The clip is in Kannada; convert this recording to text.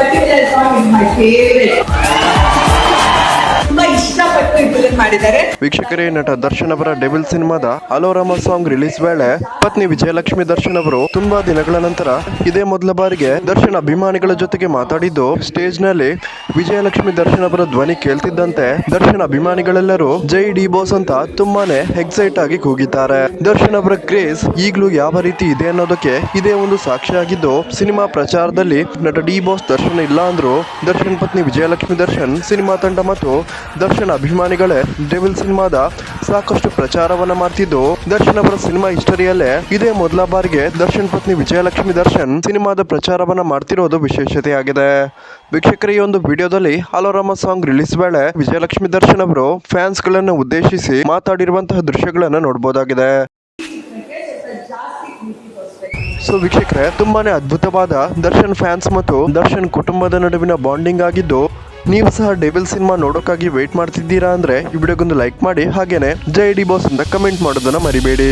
That song is my favorite. ಮಾಡಿದ್ದಾರೆ. ವೀಕ್ಷಕರೇ, ನಟ ದರ್ಶನ್ ಅವರ ಡೆವಿಲ್ ಸಿನಿಮಾದ ಅಲೋರಾಮ ಸಾಂಗ್ ರಿಲೀಸ್ ವೇಳೆ ಪತ್ನಿ ವಿಜಯಲಕ್ಷ್ಮಿ ದರ್ಶನ್ ಅವರು ತುಂಬಾ ದಿನಗಳ ನಂತರ ಇದೇ ಮೊದಲ ಬಾರಿಗೆ ದರ್ಶನ್ ಅಭಿಮಾನಿಗಳ ಜೊತೆಗೆ ಮಾತಾಡಿದ್ದು ಸ್ಟೇಜ್ನಲ್ಲಿ ವಿಜಯಲಕ್ಷ್ಮಿ ದರ್ಶನ್ ಅವರ ಧ್ವನಿ ಕೇಳ್ತಿದ್ದಂತೆ ದರ್ಶನ್ ಅಭಿಮಾನಿಗಳೆಲ್ಲರೂ, ಜೈ ಡಿ ಬಾಸ್ ಅಂತ ತುಂಬಾನೇ ಎಕ್ಸೈಟ್ ಆಗಿ ಕೂಗಿದ್ದಾರೆ. ದರ್ಶನ್ ಅವರ ಕ್ರೇಜ್ ಈಗಲೂ ಯಾವ ರೀತಿ ಇದೆ ಅನ್ನೋದಕ್ಕೆ ಇದೇ ಒಂದು ಸಾಕ್ಷಿಯಾಗಿದ್ದು ಸಿನಿಮಾ ಪ್ರಚಾರದಲ್ಲಿ ನಟ ಡಿ ಬಾಸ್ ದರ್ಶನ್ ಇಲ್ಲ ಅಂದ್ರು, ದರ್ಶನ್ ಪತ್ನಿ ವಿಜಯಲಕ್ಷ್ಮಿ ದರ್ಶನ್ ಸಿನಿಮಾ ತಂಡ ಮತ್ತು ದರ್ಶನ್ ಅಭಿಮಾನಿಗಳೇ ಡೆವಿಲ್ ಸಿನಿಮಾದ ಸಾಕಷ್ಟು ಪ್ರಚಾರವನ್ನ ಮಾಡ್ತಿದ್ದು ದರ್ಶನ್ ಅವರ ಸಿನಿಮಾ ಹಿಸ್ಟರಿಯಲ್ಲೇ. ಇದೇ ಮೊದಲ ಬಾರಿಗೆ ದರ್ಶನ್ ಪತ್ನಿ ವಿಜಯಲಕ್ಷ್ಮಿ ದರ್ಶನ್ ಸಿನಿಮಾದ ಪ್ರಚಾರವನ್ನ ಮಾಡ್ತಿರೋದು ವಿಶೇಷತೆಯಾಗಿದೆ ವೀಕ್ಷಕರ, ಈ ಒಂದು ವಿಡಿಯೋದಲ್ಲಿ ಅಲೋರಾಮ ಸಾಂಗ್ ರಿಲೀಸ್ ವೇಳೆ ವಿಜಯಲಕ್ಷ್ಮಿ ದರ್ಶನ್ ಅವರು ಫ್ಯಾನ್ಸ್ ಗಳನ್ನ ಉದ್ದೇಶಿಸಿ ಮಾತಾಡಿರುವಂತಹ ದೃಶ್ಯಗಳನ್ನ ನೋಡಬಹುದಾಗಿದೆ ಸೊ ವೀಕ್ಷಕರೇ, ತುಂಬಾನೇ ಅದ್ಭುತವಾದ ದರ್ಶನ್ ಫ್ಯಾನ್ಸ್ ಮತ್ತು ದರ್ಶನ್ ಕುಟುಂಬದ ನಡುವಿನ ಬಾಂಡಿಂಗ್ ಆಗಿದ್ದು ನೀವು ಸಹ ಡೆವಿಲ್ ಸಿನಿಮಾ ನೋಡೋಕ್ಕಾಗಿ ವೇಟ್ ಮಾಡ್ತಿದ್ದೀರಾ ಅಂದ್ರೆ ಈ ವಿಡಿಯೋಗೊಂದು ಲೈಕ್ ಮಾಡಿ, ಹಾಗೇನೆ ಜೈ ಡಿ ಬಾಸ್ ಅಂತ ಕಮೆಂಟ್ ಮಾಡೋದನ್ನ ಮರಿಬೇಡಿ.